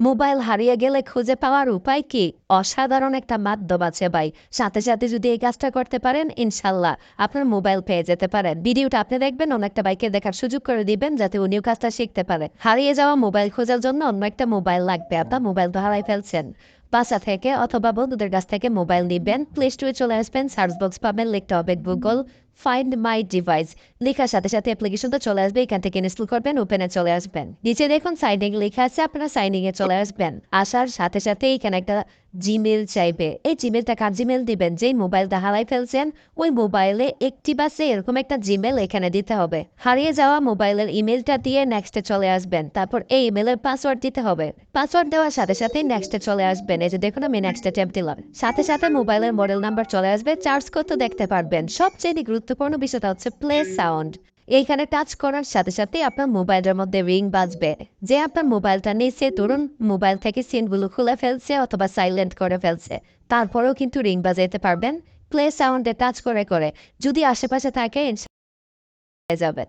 Mobile হারিয়ে গেলে খুঁজে পাওয়ার উপায় কি? অসাধারণ একটা মাধ্যম আছে ভাই। সাথে সাথে যদি এই কাজটা করতে পারেন, ইনশাল্লাহ আপনার মোবাইল পেয়ে যেতে পারেন। ভিডিওটা আপনি দেখবেন, অন্য একটা বাইকে দেখার সুযোগ করে দিবেন, যাতে উনিও কাজটা শিখতে পারে। হারিয়ে যাওয়া মোবাইল খোঁজার জন্য অন্য একটা মোবাইল লাগবে আপনার মোবাইল তো হারাই ফেলছেন। বাসা থেকে অথবা বন্ধুদের কাছ থেকে মোবাইল নিবেন। প্লে স্টোরে চলে আসবেন, সার্চ বক্স পাবেন, লিখতে হবে গুগল। ফাইন্ড মাই ডিভাইস লেখার সাথে সাথে অ্যাপ্লিকেশনটা চলে আসবে এখান থেকে ইনস্টল করবেন ওপেনে চলে আসবেন নিচে দেখুন সাইনিং লেখা আছে আপনারা সাইনিং এ চলে আসবেন আসার সাথে সাথে এখানে একটা জিমেল চাইবে এই জিমেলটা কার জিমেল দিবেন যেই মোবাইলটা হারাই ফেলছেন ওই মোবাইলে একটি বাসে এরকম একটা জিমেল এখানে দিতে হবে হারিয়ে যাওয়া মোবাইলের ইমেলটা দিয়ে নেক্সটে চলে আসবেন তারপর এই ইমেলের পাসওয়ার্ড দিতে হবে পাসওয়ার্ড দেওয়ার সাথে সাথে নেক্সটে চলে আসবেন এই যে দেখুন আমি নেক্সটে ট্যাপ দিলাম সাথে সাথে মোবাইলের মডেল নাম্বার চলে আসবে চার্জ করতে দেখতে পারবেন সবচেয়ে গুরুত্বপূর্ণ বিষয়টা হচ্ছে প্লে সাউন্ড এইখানে টাচ করার সাথে সাথে আপনার মোবাইলের মধ্যে রিং বাজবে। যে আপনার মোবাইলটা নিচে তরুণ মোবাইল থেকে সিনগুলো খুলে ফেলছে অথবা সাইলেন্ট করে ফেলছে তারপরেও কিন্তু রিং বাজাইতে পারবেন। প্লে সাউন্ডে টাচ করে করে যদি আশেপাশে থাকে যাবেন